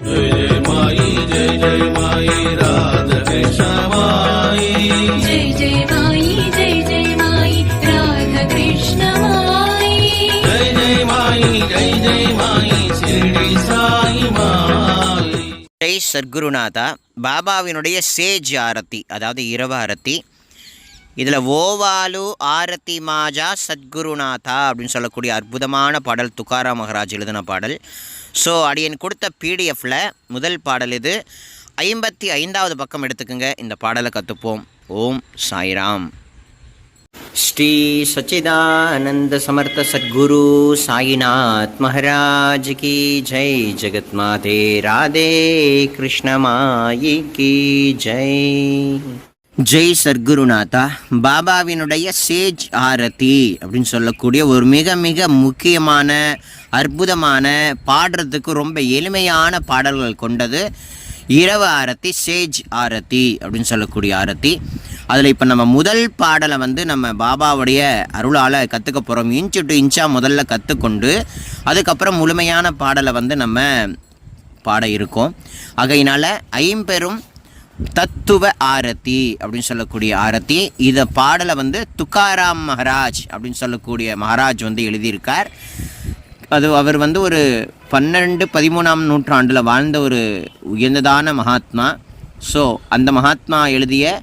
जय माई जय जय माई राधा माई जय जय माई जय जय माई राधा कृष्ण माई जय जय माई जय जय माई शिरडी साई माई ஜெய் சத்குருநாதா பாபாவினுடைய சேஜ் ஆரத்தி அதாவது இரவு ஆரத்தி இதில் ஓவாலு ஆரத்தி மாஜா சத்குருநாதா அப்படின்னு சொல்லக்கூடிய அற்புதமான பாடல் துக்காரா மகராஜ் எழுதின பாடல் ஸோ அடியன் கொடுத்த பிடிஎஃப்பில் முதல் பாடல் இது. ஐம்பத்தி ஐந்தாவது பக்கம் எடுத்துக்கோங்க. இந்த பாடலை கற்றுப்போம் ஓம் சாய்ராம். ஸ்ரீ சச்சிதானந்த சமர்த்த சத்குரு சாயிநாத் மகாராஜ் கி ஜெய். ஜெகத் மாதே ராதே கிருஷ்ணமாயி கி ஜெய். ஜெய் சர்க்குருநாதா பாபாவினுடைய சேஜ் ஆரதி அப்படின்னு சொல்லக்கூடிய ஒரு மிக மிக முக்கியமான அற்புதமான பாடுறதுக்கு ரொம்ப எளிமையான பாடல்கள் கொண்டது இரவு ஆரத்தி சேஜ் ஆரத்தி அப்படின்னு சொல்லக்கூடிய ஆரத்தி. அதில் இப்போ நம்ம முதல் பாடலை வந்து நம்ம பாபாவுடைய அருளால் கற்றுக்க போகிறோம் இன்ச்சு டு இன்ச்சாக முதல்ல கற்றுக்கொண்டு அதுக்கப்புறம் முழுமையான பாடலை வந்து நம்ம பாட இருக்கோம். ஆகையினால் ஐம்பெரும் தத்துவ ஆரத்தி அப்படின்னு சொல்லக்கூடிய ஆரத்தி. இதை பாடலை வந்து துக்காராம் மகாராஜ் அப்படின்னு சொல்லக்கூடிய மகாராஜ் வந்து எழுதியிருக்கார். அது அவர் வந்து ஒரு பன்னெண்டு பதிமூணாம் நூற்றாண்டில் வாழ்ந்த ஒரு உயர்ந்ததான மகாத்மா. ஸோ அந்த மகாத்மா எழுதிய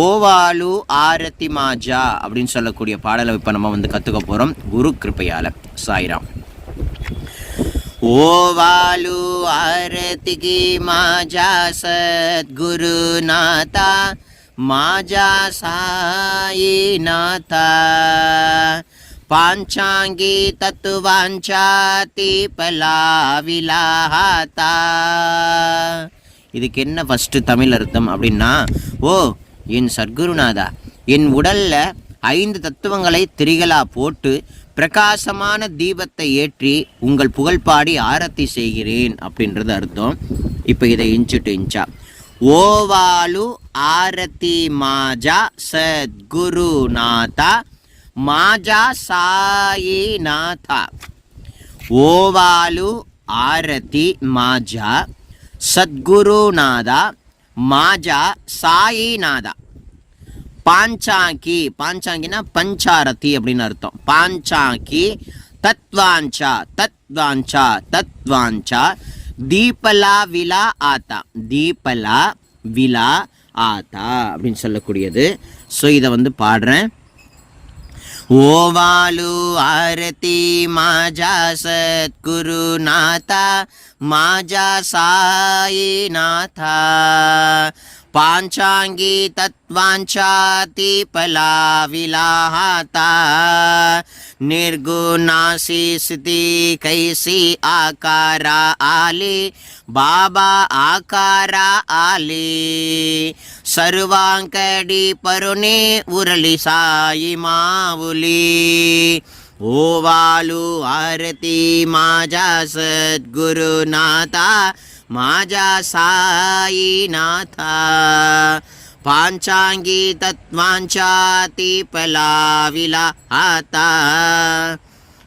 ஓவாலு ஆரத்தி மாஜா அப்படின்னு சொல்லக்கூடிய பாடலை இப்போ நம்ம வந்து கற்றுக்க போகிறோம் குரு கிருப்பையால். சாய்ராம். ओवालु आरती மாஜா माझा सद्गुरु नाता माझा साई नाता। पाञ्चाङ्गी தத்துவாஞ்சாதி பலாவிலாஹாத்தா இதுக்கு என்ன ஃபஸ்ட்டு தமிழ் அர்த்தம் அப்படின்னா ஓ என் சத்குருநாதா என் உடலில் ஐந்து தத்துவங்களை திரிகளாக போட்டு பிரகாசமான தீபத்தை ஏற்றி உங்கள் புகழ்பாடி ஆரத்தி செய்கிறேன் அப்படின்றது அர்த்தம். இப்போ இதை இன்ச்சு டு இன்ச்சா ஓவாலு ஆரத்தி மாஜா சத்குரு நாதா மாஜா சாயி நாதா. ஓவாலு ஆரதி மாஜா சத்குரு நாதா மாஜா சாயிநாதா பாஞ்சாங்கி பாஞ்சாங்கினா பஞ்சாரதி அப்படின்னு அர்த்தம். பாஞ்சாங்கி தத்வாஞ்சா தத்வாஞ்சா தத்வாஞ்சா தீபலா விலா ஆத்தா. தீபலா விலா ஆத்தா அப்படின்னு சொல்லக்கூடியது. ஸோ இதை வந்து பாடுறேன். ஓவாலு ஆரதி மாஜா சத்குரு நாதா மாஜா சாயி நாதா. पाचाङ्गी तत्त्वाञ्चातिपलाविलाहता निर्गुनाशीस्ति कैसी आकारा आली बाबा आकारा आली। सर्वाङ्कडी परुणे उरलि सायि मावुली ओवालु आरती माजा सद्गुरुनाता மாஜா சாயிநாதா பாஞ்சாங்கி தத்வாஞ்சாதி பலாவிலா ஆத்தா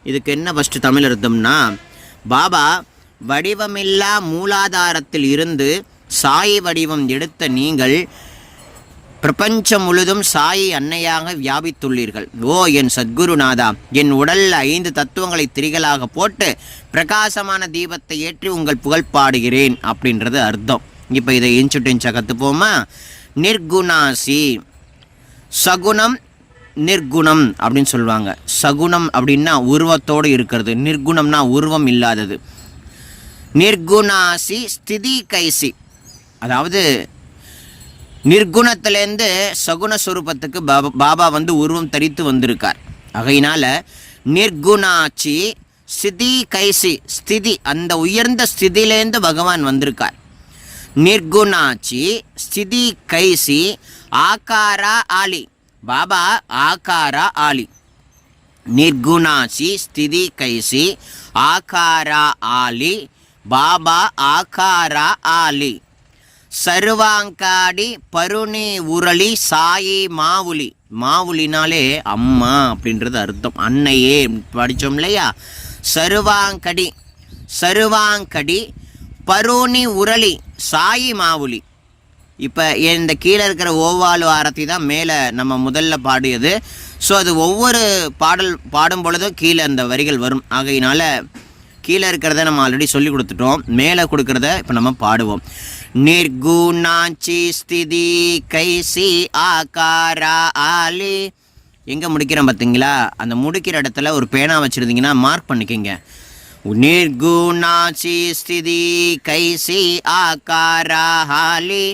இதுக்கு என்ன ஃபஸ்ட்டு தமிழ் அர்த்தம்னா பாபா வடிவமில்லா மூலாதாரத்தில் இருந்து சாய் வடிவம் எடுத்த நீங்கள் பிரபஞ்சம் முழுதும் சாயை அன்னையாக வியாபித்துள்ளீர்கள். ஓ என் சத்குருநாதா என் உடல்ல ஐந்து தத்துவங்களை திரிகளாக போட்டு பிரகாசமான தீபத்தை ஏற்றி உங்கள் புகழ் பாடுகிறேன் அப்படின்றது அர்த்தம். இப்போ இதை இன்ச்சுட்டு இன்ச்சா கற்றுப்போமா நிர்குணாசி. சகுணம் நிர்குணம் அப்படின்னு சொல்லுவாங்க. சகுணம் அப்படின்னா உருவத்தோடு இருக்கிறது. நிர்குணம்னா உருவம் இல்லாதது. நிர்குணாசி ஸ்திதி கைசி. அதாவது நிர்குணத்திலேருந்து சகுண சுரூபத்துக்கு பாபா பாபா வந்து உருவம் தரித்து வந்திருக்கார். ஆகையினால நிர்குணாச்சி ஸ்திதி கைசி ஸ்திதி அந்த உயர்ந்த ஸ்திதியிலேருந்து பகவான் வந்திருக்கார். நிர்குணாச்சி ஸ்திதி கைசி ஆகாரா ஆலி. பாபா ஆகாரா ஆலி. நிர்குணாசி ஸ்திதி கைசி ஆகாரா ஆலி. பாபா ஆகாரா ஆலி. சருவாங்காடி பருணி உரளி சாயி மாவுலி மாவுலினாலே அம்மா அப்படின்றது அர்த்தம். அன்னையே படித்தோம் இல்லையா? சருவாங்கடி சருவாங்கடி பருணி உரளி சாயி மாவுலி இப்போ இந்த கீழே இருக்கிற ஓவாலு ஆரத்தி தான் மேலே நம்ம முதல்ல பாடியது. ஸோ அது ஒவ்வொரு பாடல் பாடும் பொழுதும் கீழே அந்த வரிகள் வரும். ஆகையினால கீழே இருக்கிறத நம்ம ஆல்ரெடி சொல்லி கொடுத்துட்டோம். மேலே கொடுக்குறத இப்போ நம்ம பாடுவோம். நிர்குணாச்சி ஸ்திதி கைசி ஆகாரா ஆலி எங்கே முடிக்கிறோம் பார்த்தீங்களா அந்த முடிக்கிற இடத்துல ஒரு பேனா வச்சுருந்தீங்கன்னா மார்க் பண்ணிக்கோங்க. நிர்குணாச்சி ஸ்திதி கைசி ஆகாரா ஆலி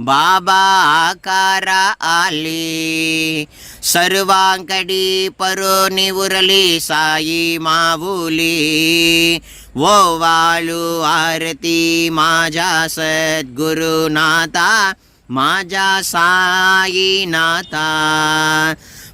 बाबा आकारा आली. सर्वांकडी परो उरली साई माऊली. वो वालू आरती माझा सद्गुरुनाथा माझा साईनाथा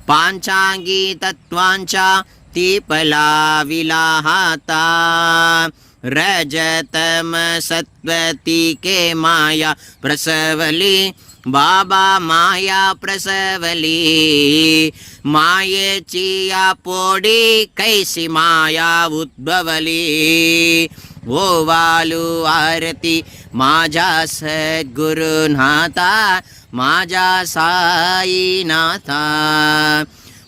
पांचांगी तत्वांच्या ती पला विलाहाता रजतमसत्वती के माया प्रसवली बाबा माया प्रसवली। माये चिया पोडी कैसी माया उद्भवली। ओ वालु आरती माझा सद्गुरुनाथा माझा साईनाथा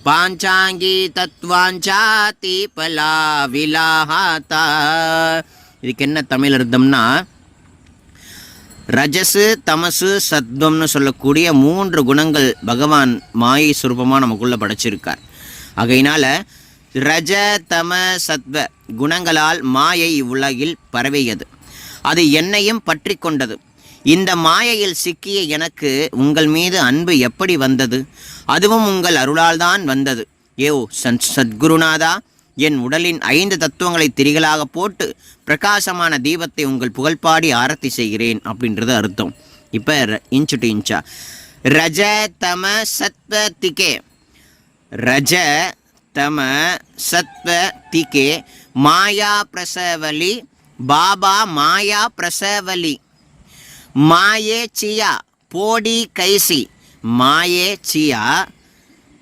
பாஞ்சாங்கி தத்வாஞ்சா தீபலா விலாஹாத்தா இதுக்கு என்ன தமிழ் அர்த்தம்னா ரஜசு தமசு சத்வம்னு சொல்லக்கூடிய மூன்று குணங்கள் பகவான் மாயை சுரூபமாக நமக்குள்ளே படைச்சிருக்கார். ஆகையினால் ரஜ தம சத்வ குணங்களால் மாயை உலகில் பரவியது. அது என்னையும் பற்றி கொண்டது இந்த மாயையில் சிக்கிய எனக்கு உங்கள் மீது அன்பு எப்படி வந்தது? அதுவும் உங்கள் அருளால் தான் வந்தது. ஏ சன் சத்குருநாதா என் உடலின் ஐந்து தத்துவங்களை திரிகளாக போட்டு பிரகாசமான தீபத்தை உங்கள் புகழ்பாடி ஆரத்தி செய்கிறேன் அப்படின்றது அர்த்தம். இப்போ இன்ச்சு டு இன்ச்சா. ரஜ தம சத்வ திகே. ரஜ தம சத்வ திகே. மாயா பிரசவலி பாபா மாயா பிரசவலி. மாயே சியா போடி கைசி. மாயே சியா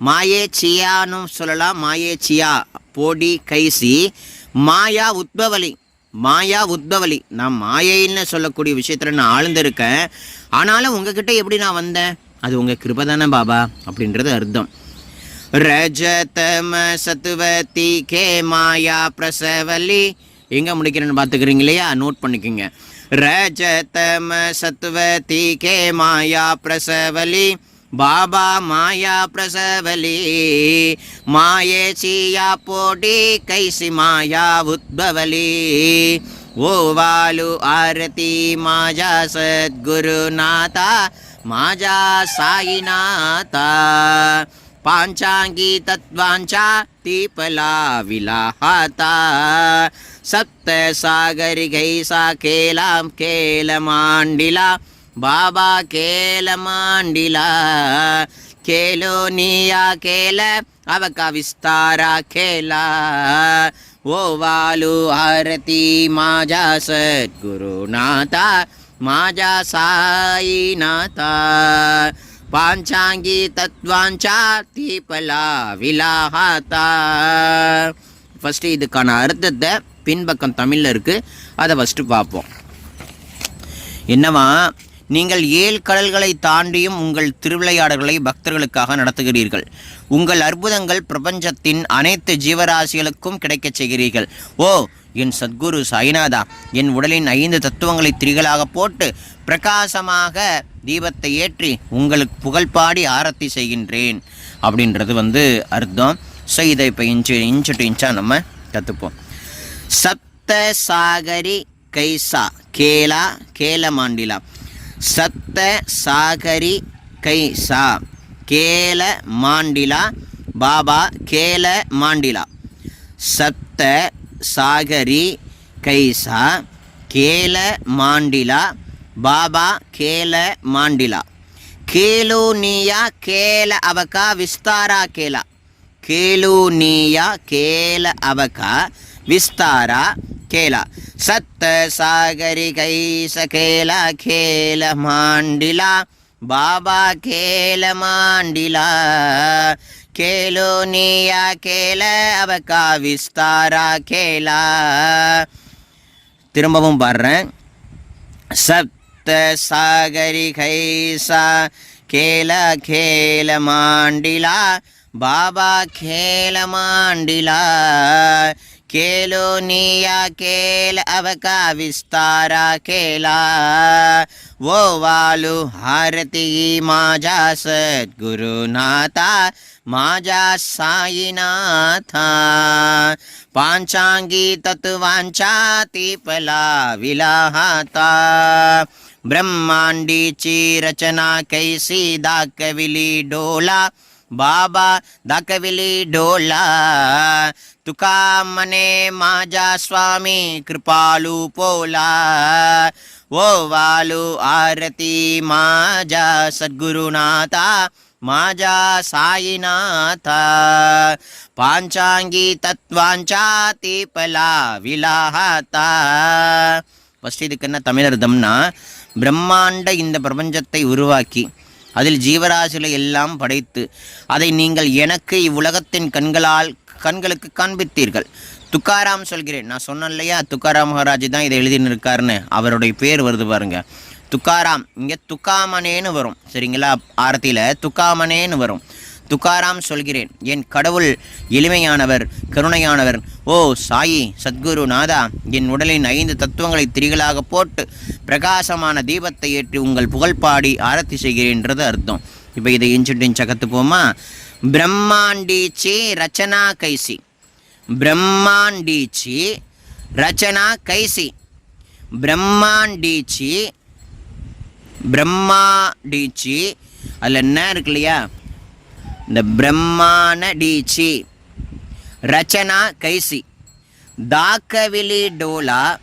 மாயே சியான்னு சொல்லலாம். மாயே சியா போடி கைசி. மாயா உத்பவலி மாயா உத்பவலி. நான் மாயைன்னு சொல்லக்கூடிய விஷயத்தில் நான் ஆழ்ந்திருக்கேன். ஆனாலும் உங்ககிட்ட எப்படி நான் வந்தேன்? அது உங்கள் கிருபை தானே பாபா அப்படின்றது அர்த்தம். ரஜதம சத்துவதி கே மாயா பிரசவலி. எங்கே முடிக்கிறேன்னு பார்த்துக்கிறீங்க இல்லையா? நோட் பண்ணிக்கோங்க. रजतम सत्वती के माया प्रसवली बाबा माया प्रसवली। माये सिया पोडी कैसी माया उद्भवली। ओ वालु आरती माया सद्गुरुनाथा माया साईनाथा। पाञ्चाङ्गी तत्त्वाञ्चा तीपला विलाहाता सप्तसागरिगैसा केलां केलमाण्डिला बाबा केलमाण्डिला केलो निया केल अवक विस्तारा केला ओ वालु आरती माजा सद्गुरुनाथा माजा साईनाथा பாஞ்சாங்கி தத்வாஞ்சா தீபலா விலாஹாத்தா ஃபஸ்ட்டு இதுக்கான அர்த்தத்தை பின்பக்கம் தமிழில் இருக்குது அதை ஃபஸ்ட்டு பார்ப்போம். என்னவா? நீங்கள் ஏழு கடல்களை தாண்டியும் உங்கள் திருவிளையாடல்களை பக்தர்களுக்காக நடத்துகிறீர்கள். உங்கள் அற்புதங்கள் பிரபஞ்சத்தின் அனைத்து ஜீவராசிகளுக்கும் கிடைக்கச் செய்கிறீர்கள். ஓ என் சத்குரு சாய்நாதா என் உடலின் ஐந்து தத்துவங்களை திரிகளாக போட்டு பிரகாசமாக தீபத்தை ஏற்றி உங்களுக்கு புகழ்பாடி ஆரத்தி செய்கின்றேன். அப்படின்றது வந்து அர்த்தம். ஸோ இதை இப்போ இன்ச்சு இன்ச்சு டு இன்ச்சாக நம்ம கற்றுப்போம் சப்த சாகரி கைசா கேலா கேல மாண்டிலா சப்த சாகரி கைசா கேல மாண்டிலா பாபா கேல மாண்டிலா சப்த சாகரி கைசா கேல மாண்டிலா பாபா கேல மாண்டிலா. கேலூனியா கேல அவகா விஸ்தாரா கேலா. கேலூனியா கேல அவகா விஸ்தாரா கேலா. சத்த சாகரி கைச கேலா கேல மாண்டிலா. பாபா கேல மாண்டிலா. கேலோனியா கேல अब விஸ்தாரா கேலா खेला திரும்பவும் பாடுறேன் சப்த சாகரிகை சா கேல கேல மாண்டிலா. பாபா கேல மாண்டிலா. கேலோ நீயா கேல அவகா விஸ்தாரா கேலா ஓ வாலு ஹாரதி மாஜா சத்குரு நாதா. మాజా సాయినాథ పాంచాంగీ తత్వాంచాతిపలా విలాహత బ్రహ్మాండీచి రచనా కైసి దాకవిలి డోలా బాబా దాకవిలి డోలా తుకా మనే మాజా స్వామి కృపాలు పోలా ఓ వాలు ఆరతి మాజా సద్గురునాథ மாஜா சாயிநாதா. பாஞ்சாங்கி தத்வாஞ்சாதி பலா விலாஹாத்தா ஃபஸ்ட் இதுக்கு என்ன தமிழர்தம்னா பிரம்மாண்ட இந்த பிரபஞ்சத்தை உருவாக்கி அதில் ஜீவராசிகளை எல்லாம் படைத்து அதை நீங்கள் எனக்கு இவ்வுலகத்தின் கண்களால் கண்களுக்கு காண்பித்தீர்கள். துக்காராம் சொல்கிறேன். நான் சொன்னேன் இல்லையா? துக்காராம் மகாராஜ் தான் இதை எழுதினிருக்காருன்னு அவருடைய பேர் வருது பாருங்கள் துக்காராம். இங்கே துக்காமனேன்னு வரும். சரிங்களா? ஆரத்தியில் துக்காமனேன்னு வரும். துக்காராம் சொல்கிறேன். என் கடவுள் எளிமையானவர் கருணையானவர். ஓ சாயி சத்குரு நாதா என் உடலின் ஐந்து தத்துவங்களை திரிகளாக போட்டு பிரகாசமான தீபத்தை ஏற்றி உங்கள் புகழ்பாடி ஆரத்தி செய்கிறேன்றது அர்த்தம். இப்போ இதை இன்ச்சுட்டு இன்ச்சா போமா பிரம்மாண்டீச்சி ரச்சனா கைசி. பிரம்மாண்டீச்சி ரச்சனா கைசி. பிரம்மாண்டீச்சி பிரம்மா டீச்சி. அதில் என்ன இருக்கு இல்லையா? இந்த பிரம்மான டீச்சி. ரச்சனா கைசி. தாக்கவிலி டோலா.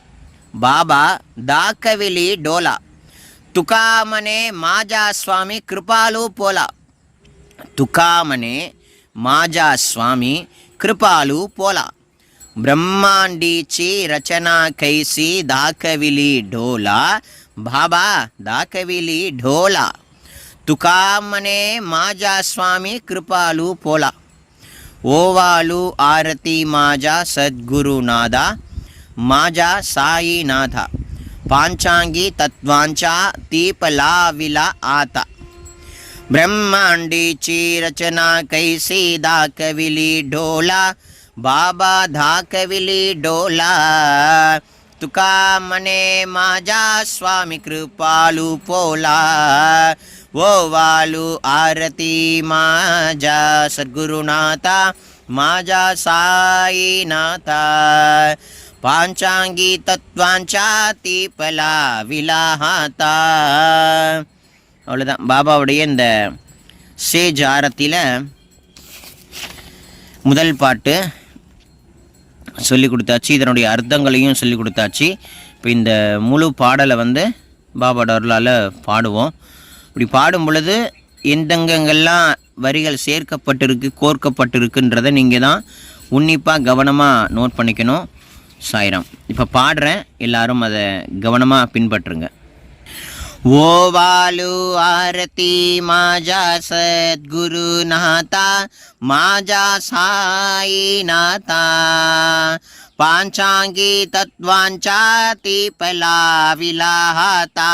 பாபா தாக்கவிலி டோலா. துகாமனே மாஜா சுவாமி கிருபாலு போலா. துகாமனே மாஜா சுவாமி கிருபாலு போலா. பிரம்மாண்டீச்சி ரச்சனா கைசி தாக்கவிலி டோலா. ಬಾಬಾ ದಾಕವಿಲಿ ಢೋಲ ತುಕಾಮನೆ ಮಾಜಾ ಸ್ವಾಮಿ ಕೃಪಾಲು ಪೋಲ ಓವಾಲು ಆರತಿ ಮಾಜಾ ಸದ್ಗುರುನಾದ ಮಾಜಾ ಸಾಯಿನಾಥ ಪಾಂಚಾಂಗಿ ತತ್ವಾಂಚ ದೀಪಲಾವಿಲ ಆತ ಬ್ರಹ್ಮಾಂಡೀಚಿ ರಚನಾ ಕೈಸಿ ದಾಕವಿಲಿ ಡೋಲಾ ಬಾಬಾ ಧಾಕವಿಲಿ ಡೋಲಾ ತುಕಾ तुका मने माझा स्वामी कृपालू पोला ओवालू आरती माझा सद्गुरुनाथा माझा साईनाथा पाञ्चाङ्गी तत्त्वाञ्चा தீபலா விலாஹாத்தா அவ்வளோதான் பாபாவுடைய இந்த சேஜ் ஆரத்தில் முதல் பாட்டு சொல்லி கொடுத்தாச்சு. இதனுடைய அர்த்தங்களையும் சொல்லி கொடுத்தாச்சு. இப்போ இந்த முழு பாடலை வந்து பாபா அருளால் பாடுவோம். இப்படி பாடும் பொழுது எந்தெங்கெங்கெல்லாம் வரிகள் சேர்க்கப்பட்டிருக்கு கோர்க்கப்பட்டிருக்குன்றதை நீங்கள் தான் உன்னிப்பாக கவனமாக நோட் பண்ணிக்கணும் சாயிரம். இப்போ பாடுறேன். எல்லாரும் அதை கவனமாக பின்பற்றுங்க. वो वालु आरती माजा सद्गुरुता माजा साईनाता पाञ्चाङ्गी तत्त्वाञ्चातिपलाविलाहता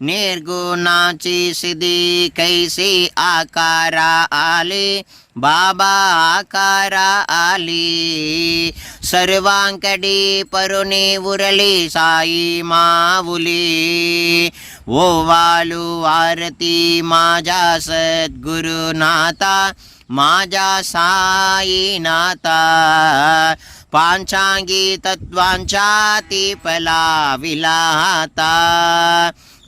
निर्गुणाची सिद्धी कैसी आकारा आली? बाबा आकारा आली. सर्वांकडी परुणे उरले साई माऊली. ओवालू आरती माझा सद्गुरु नाता माझा साई नाता. पांचांगी तत्वांच्या ती पला विलाता.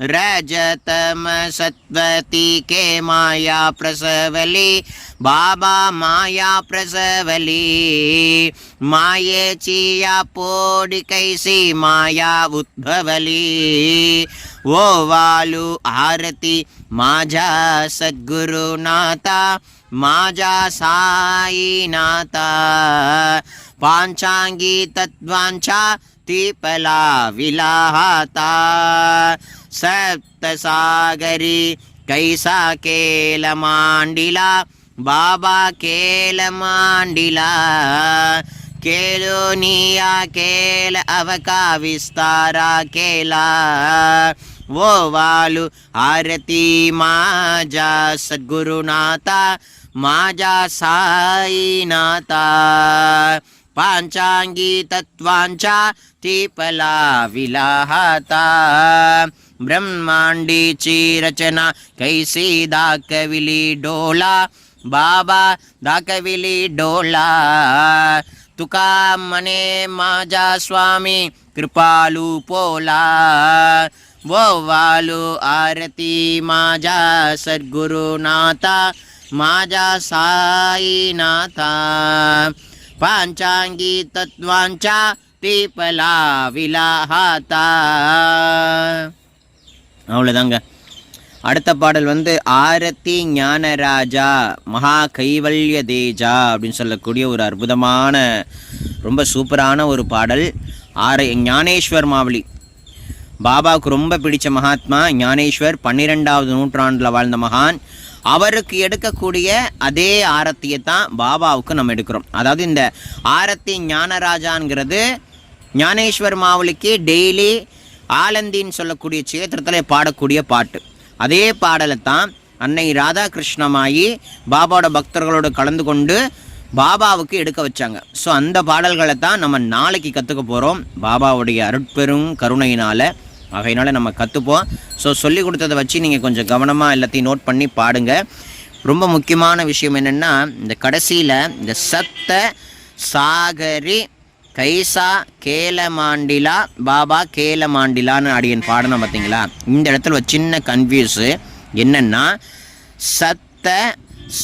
रजतम सत्वती के माया प्रसवली बाबा माया प्रसवली। मायेची या पोडी कैसी माया उद्भवली। ओ वालू आरती माझ्या सद्गुरुनाथा माझा साईनाथा पांचांगी तत्वांच्या तीपला विलाहाता। सप्तसागरी कैसा केल मांडिला? बाबा केल मांडिला। केलोनिया केल अवका विस्तारा केला? वो वालू आरती माझा सद्गुरुनाथा माझा साईनाथा पाञ्चाङ्गी तत्त्वाञ्चा तिपला विलाहता। ब्रह्मांडीची रचना कैसी दाखविली डोला बाबा दाखविली डोला। तुका मने माझा स्वामी कृपालू पोला। वालू आरती माझा सद्गुरुनाथा माझा साईनाथा पांचांगी तत्वांचा पिपला विला हाता। அவ்வளோதாங்க அடுத்த பாடல் வந்து ஆரத்தி ஞானராஜா மகா கைவல்ய தேஜா அப்படின்னு சொல்லக்கூடிய ஒரு அற்புதமான ரொம்ப சூப்பரான ஒரு பாடல். ஆர ஞானேஸ்வர் மாவளி பாபாவுக்கு ரொம்ப பிடித்த மகாத்மா ஞானேஸ்வர் பன்னிரெண்டாவது நூற்றாண்டில் வாழ்ந்த மகான். அவருக்கு எடுக்கக்கூடிய அதே ஆரத்தியை தான் பாபாவுக்கு நம்ம எடுக்கிறோம். அதாவது இந்த ஆரத்தி ஞானராஜாங்கிறது ஞானேஸ்வர் மாவுலிக்கு டெய்லி ஆலந்தின்னு சொல்லக்கூடிய சேத்திரத்தில் பாடக்கூடிய பாட்டு. அதே பாடலை தான் அன்னை ராதாகிருஷ்ணமாயி பாபாவோட பக்தர்களோடு கலந்து கொண்டு பாபாவுக்கு எடுக்க வச்சாங்க. ஸோ அந்த பாடல்களை தான் நம்ம நாளைக்கு கற்றுக்க போகிறோம் பாபாவுடைய அருட்பெரும் கருணையினால் அவையினால் நம்ம கற்றுப்போம் ஸோ சொல்லி கொடுத்ததை வச்சு நீங்கள் கொஞ்சம் கவனமாக எல்லாத்தையும் நோட் பண்ணி பாடுங்க. ரொம்ப முக்கியமான விஷயம் என்னென்னா இந்த கடைசியில் இந்த சத்த சாகரி கைசா கேலமாண்டிலா பாபா கேலமாண்டிலான்னு அடியன் பாடணும் பார்த்தீங்களா? இந்த இடத்துல ஒரு சின்ன கன்ஃபியூஸு என்னென்னா சத்த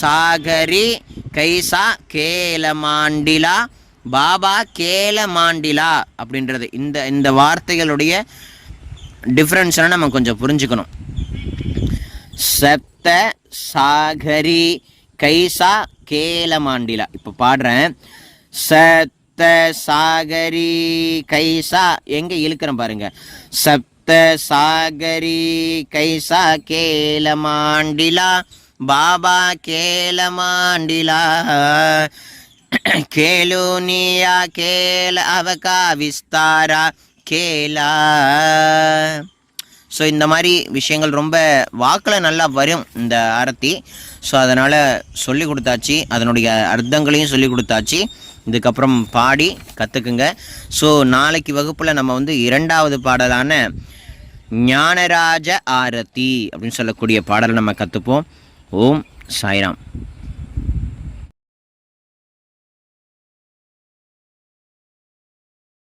சாகரி கைசா கேலமாண்டிலா பாபா கேலமாண்டிலா அப்படின்றது. இந்த இந்த வார்த்தைகளுடைய டிஃப்ரென்ஸ்னால் நம்ம கொஞ்சம் புரிஞ்சுக்கணும். சத்த சாகரி கைசா கேலமாண்டிலா. இப்போ பாடுறேன். சப்த சாகரி கைசா எங்கே இழுக்கிறோம் பாருங்க. சப்த சாகரி கைசா கேலமாண்டிலா பாபா கேலமாண்டிலா. கேலூனியா கேல அவகா விஸ்தாரா கேலா. ஸோ இந்த மாதிரி விஷயங்கள் ரொம்ப வாக்கில் நல்லா வரும் இந்த ஆரத்தி. ஸோ அதனால் சொல்லி கொடுத்தாச்சு. அதனுடைய அர்த்தங்களையும் சொல்லி கொடுத்தாச்சு. இதுக்கப்புறம் பாடி கற்றுக்குங்க ஸோ நாளைக்கு வகுப்பில் நம்ம வந்து இரண்டாவது பாடலான ஞானராஜ ஆரத்தி அப்படின்னு சொல்லக்கூடிய பாடலை நம்ம கற்றுப்போம் ஓம் சாய்ராம்.